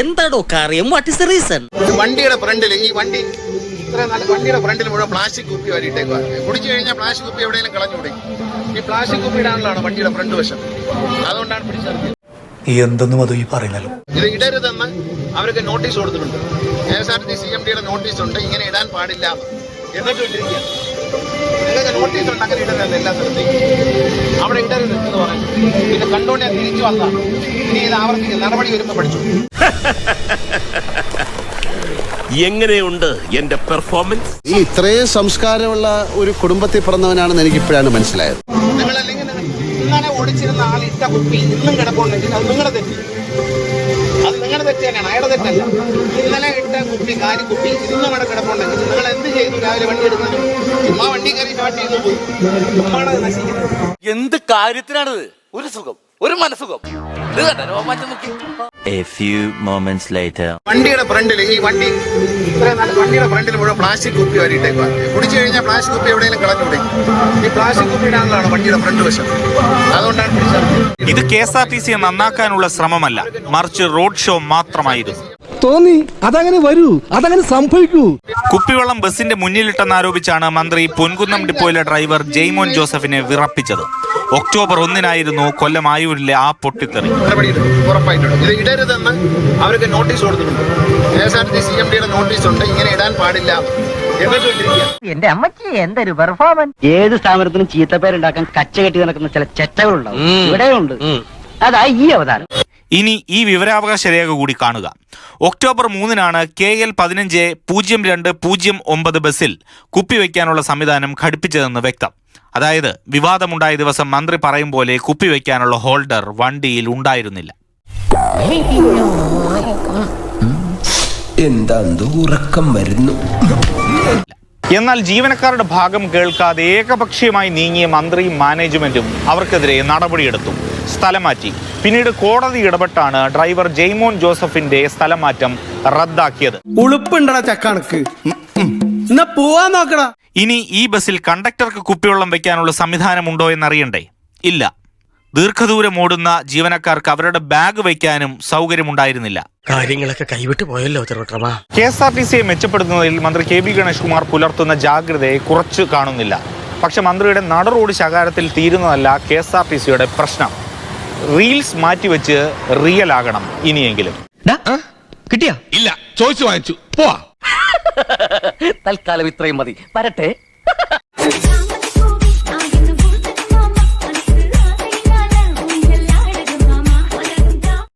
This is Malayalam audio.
എന്താടോ കാര്യം? വാട്ട് ഇസ് ദ റീസൺ വണ്ടിയുടെ ഫ്രണ്ടിൽ ഈ വണ്ടി ഇത്ര നല്ല വണ്ടിയുടെ ഫ്രണ്ടിൽ മുഴുവൻ പ്ലാസ്റ്റിക് കുപ്പി വരിയിട്ടേക്കുക കുടിച്ചു കഴിഞ്ഞാൽ പ്ലാസ്റ്റിക് കുപ്പി എവിടെയെങ്കിലും കളഞ്ഞുകൂടെ ഈ പ്ലാസ്റ്റിക് കുപ്പി ഇടാനുള്ളതാണ് വണ്ടിയുടെ ഫ്രണ്ട് വശം. അതുകൊണ്ടാണ് പിടിച്ചത്. ഈ എന്തെന്നും അത് ഈ പറയുന്നല്ലോ. ഇത് ഇടരുതെന്ന് അവർക്ക് നോട്ടീസ് കൊടുത്തിട്ടുണ്ട്. K S R T C M ഡിയുടെ നോട്ടീസ് ഉണ്ട്. ഇങ്ങനെ ഇടാൻ പാടില്ല എന്നിട്ട് ഇട്ടിരിക്കുകയാണ് നിങ്ങൾക്ക് നോട്ടീസ് ഉണ്ട് അങ്ങനെ ഇടുന്നത് എല്ലാ സ്ഥലത്തേക്കും. അവിടെ ഇടരുത് എന്ന് പറഞ്ഞു പിന്നെ കണ്ടോണ്ട് ഞാൻ തിരിച്ചു വന്നതാണ്. ഇനി ഇത് നടപടി വരുമ്പോൾ പഠിച്ചു. എങ്ങനെയുണ്ട് എന്റെ പെർഫോമൻസ് ഈ ഇത്രയും സംസ്കാരമുള്ള ഒരു കുടുംബത്തിൽ പിറന്നവനാണെന്ന് എനിക്ക് ഇപ്പോഴാണ് മനസ്സിലായത്. നിങ്ങൾ അല്ലെങ്കിൽ നിങ്ങൾ ഇന്നലെ ഓടിച്ചിരുന്ന ആൾ ഇട്ട കുപ്പി ഇന്നും കിടപ്പുണ്ടെങ്കിൽ അത് നിങ്ങളുടെ തെറ്റ്. അത് നിങ്ങളുടെ തെറ്റ് തന്നെയാണ് അയാളുടെ തെറ്റല്ല. ഇന്നലെ കുപ്പി കാരി കുപ്പി ഇന്നും അവിടെ കിടപ്പുണ്ടെങ്കിൽ നിങ്ങൾ എന്ത് ചെയ്തു? രാവിലെ വണ്ടി എടുക്കുന്നത് ചുമ്മാ വണ്ടി കയറി സ്റ്റാർട്ട് ചെയ്തു. പോയി ചുമ്മാണ് നശിക്കുന്നത് എന്ത് കാര്യത്തിനാണിത്? ഒരു സുഖം ഒരു മനസ്സുഖം. ഇത് കണ്ട? രോമാറ്റം നോക്കി. A few moments later. വണ്ടിയുടെ ഫ്രണ്ടിൽ ഈ വണ്ടി വണ്ടിയുടെ ഫ്രണ്ടിൽ മുഴുവൻ പ്ലാസ്റ്റിക് കുപ്പി വരിയിട്ടേക്കുക കുടിച്ചു കഴിഞ്ഞാൽ പ്ലാസ്റ്റിക് കുപ്പി എവിടെയെങ്കിലും കളഞ്ഞുകൂടെ ഈ പ്ലാസ്റ്റിക് കുപ്പി ഇടാനുള്ളതാണ് വണ്ടിയുടെ ഫ്രണ്ട് വശം. അതുകൊണ്ടാണ് ഇത് കെ എസ് ആർ ടി സിയെ നന്നാക്കാനുള്ള ശ്രമമല്ല മറിച്ച് റോഡ് ഷോ മാത്രമായിരുന്നു. തോന്നി. അതങ്ങനെ വരൂ. അതങ്ങനെ സംഭവിക്കൂ. കുപ്പിവെള്ളം ബസിന്റെ മുന്നിലിട്ടെന്നാരോപിച്ചാണ് മന്ത്രി പൊൻകുന്നം ഡിപ്പോയിലെ ഡ്രൈവർ ജെയ്മോൻ ജോസഫിനെ വിറപ്പിച്ചത്. ഒക്ടോബർ ഒന്നിനായിരുന്നു കൊല്ലം ആയൂരിലെ ആ പൊട്ടിത്തെറി. നടപടിയിടും ഉറപ്പായിട്ടുണ്ട് ഇത് ഇടരുതെന്ന് അവർക്ക് നോട്ടീസ് കൊടുത്തിട്ടുണ്ട്. K S R T C M ഡിയുടെ നോട്ടീസ് ഉണ്ട് ഇങ്ങനെ ഇടാൻ പാടില്ല എന്നിട്ട് എന്റെ അമ്മച്ചി എന്തൊരു പെർഫോമൻസ് ഏത് സ്ഥാപനത്തിനും ചീത്തപ്പേരുണ്ടാക്കാൻ കച്ചകെട്ടി നടക്കുന്ന ചില ചെറ്റകളുണ്ടാവും. ഇവിടെയുണ്ട്. അതാ ഈ അവതാരം. ഇനി ഈ വിവരാവകാശ രേഖ കൂടി കാണുക. ഒക്ടോബർ മൂന്നിനാണ് കെ എൽ പതിനഞ്ച് പൂജ്യം രണ്ട് പൂജ്യം ഒമ്പത് ബസ്സിൽ കുപ്പിവെക്കാനുള്ള സംവിധാനം ഘടിപ്പിച്ചതെന്ന് വ്യക്തം. അതായത് വിവാദമുണ്ടായ ദിവസം മന്ത്രി പറയും പോലെ കുപ്പിവെക്കാനുള്ള ഹോൾഡർ വണ്ടിയിൽ ഉണ്ടായിരുന്നില്ല. എന്താ ഉറക്കം വരുന്നു? എന്നാൽ ജീവനക്കാരുടെ ഭാഗം കേൾക്കാതെ ഏകപക്ഷീയമായി നീങ്ങിയ മന്ത്രിയും മാനേജ്മെന്റും അവർക്കെതിരെ നടപടിയെടുത്തു. സ്ഥലം മാറ്റി പിന്നീട് കോടതി ഇടപെട്ടാണ് ഡ്രൈവർ ജെയ്മോൻ ജോസഫിന്റെ സ്ഥലം മാറ്റം റദ്ദാക്കിയത്. ഉളുപ്പുണ്ടടാ ചക്കണക്ക്. എന്നാ പോവാൻ നോക്കടാ. ഇനി ഈ ബസ്സിൽ കണ്ടക്ടർക്ക് കുപ്പിവെള്ളം വെക്കാനുള്ള സംവിധാനമുണ്ടോ എന്നറിയണ്ടേ? ഇല്ല. ദീർഘദൂരം ഓടുന്ന ജീവനക്കാർക്ക് അവരുടെ ബാഗ് വയ്ക്കാനും സൗകര്യമുണ്ടായിരുന്നില്ല. കാര്യങ്ങളൊക്കെ കൈവിട്ട് പോയല്ലോ കെ എസ് ആർ ടി സിയെ മെച്ചപ്പെടുത്തുന്നതിൽ മന്ത്രി കെ ബി ഗണേഷ് കുമാർ പുലർത്തുന്ന ജാഗ്രതയെ കുറച്ച് കാണുന്നില്ല. പക്ഷെ മന്ത്രിയുടെ നട റോഡ് ശകാരത്തിൽ തീരുന്നതല്ല കെ എസ് ആർ ടി സിയുടെ പ്രശ്നം. റീൽസ് മാറ്റിവെച്ച് റിയൽ ആകണം ഇനിയെങ്കിലും. കിട്ടിയാ? ഇല്ല ചോദിച്ചു വാങ്ങിച്ചു. പോവാ. തൽക്കാലം ഇത്രയും മതി. വരട്ടെ.